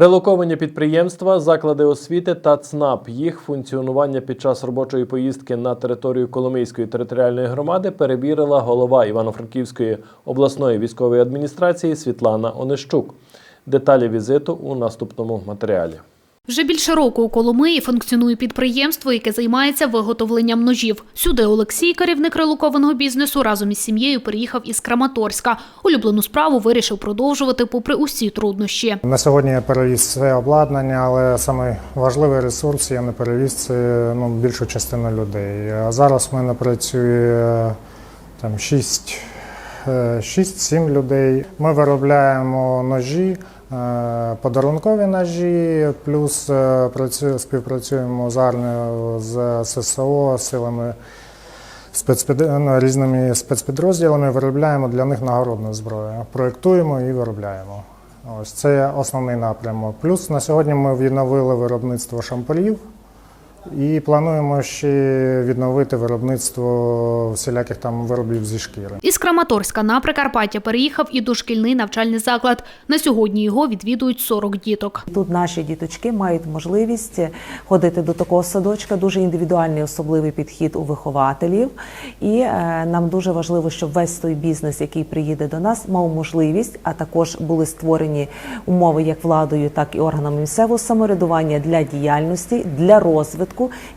Релоковані підприємства, заклади освіти та ЦНАП. Їх функціонування під час робочої поїздки на територію Коломийської територіальної громади перевірила голова Івано-Франківської обласної військової адміністрації Світлана Онищук. Деталі візиту у наступному матеріалі. Вже більше року у Коломиї функціонує підприємство, яке займається виготовленням ножів. Сюди Олексій, керівник релокованого бізнесу, разом із сім'єю переїхав із Краматорська. Улюблену справу вирішив продовжувати попри усі труднощі. На сьогодні я перевіз все обладнання, але саме важливий ресурс я не перевіз це ну, більшу частину людей. А зараз в мене працює там 6, 6-7 людей. Ми виробляємо ножі, е, подарункові ножі, плюс е, працю- співпрацюємо з армією, з ССО, силами спецпід... ну, різними спецпідрозділами, виробляємо для них нагородну зброю. Проєктуємо і виробляємо. Ось це основний напрямок. Плюс на сьогодні ми відновили виробництво шампурів і плануємо ще відновити виробництво всіляких там виробів зі шкіри. Із Краматорська на Прикарпаття переїхав і дошкільний навчальний заклад. На сьогодні його відвідують 40 діток. Тут наші діточки мають можливість ходити до такого садочка, дуже індивідуальний особливий підхід у вихователів. І е, нам дуже важливо, щоб весь той бізнес, який приїде до нас, мав можливість, а також були створені умови як владою, так і органами місцевого самоврядування для діяльності, для розвитку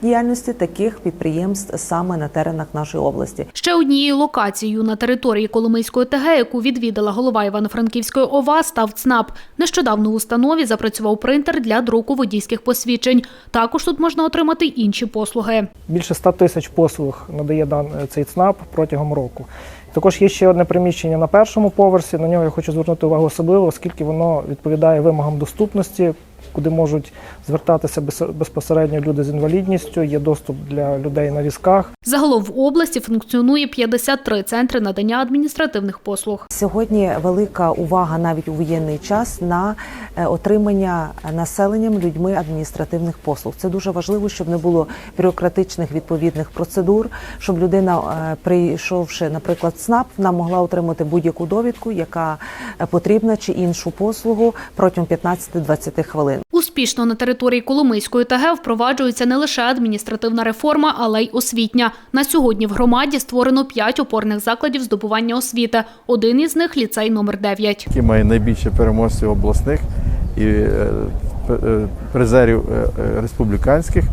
діяльності таких підприємств саме на теренах нашої області. Ще однією локацією на території Коломийської ТГ, яку відвідала голова Івано-Франківської ОВА, став ЦНАП. Нещодавно в установі запрацював принтер для друку водійських посвідчень. Також тут можна отримати інші послуги. Більше 100 тисяч послуг надає цей ЦНАП протягом року. Також є ще одне приміщення на першому поверсі. На нього я хочу звернути увагу особливо, оскільки воно відповідає вимогам доступності, куди можуть звертатися без- безпосередньо люди з інвалідністю. Є доступ для людей на візках. Загалом в області функціонує 53 центри надання адміністративних послуг. Сьогодні велика увага навіть у воєнний час на е, отримання населенням людьми адміністративних послуг. Це дуже важливо, щоб не було бюрократичних відповідних процедур, щоб людина, е, прийшовши, наприклад, в ЦНАП, вона могла отримати будь-яку довідку, яка е, потрібна, чи іншу послугу протягом 15-20 хвилин. Успішно на території Коломийської ТГ впроваджується не лише адміністративна реформа, але й освітня. На сьогодні в громаді створено 5 опорних закладів здобування освіти. Один із них ліцей номер 9. який має найбільше переможців обласних і е, е, призерів е, республіканських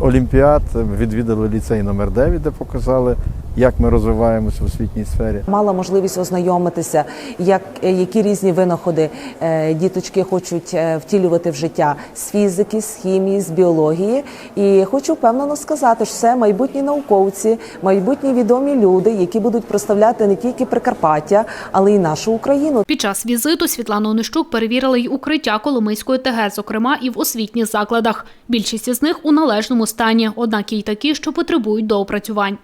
олімпіад. Відвідали ліцей номер 9, де показали, як ми розвиваємося в освітній сфері. Мала можливість ознайомитися, як, які різні винаходи е, діточки хочуть е, втілювати в життя з фізики, з хімії, з біології. І хочу впевнено сказати, що це майбутні науковці, майбутні відомі люди, які будуть представляти не тільки Прикарпаття, але й нашу Україну. Під час візиту Світлана Онищук перевірила й укриття Коломийської ТГ, зокрема і в освітніх закладах. Більшість із них у належному стані, однак й такі, що потребують доопрацювань.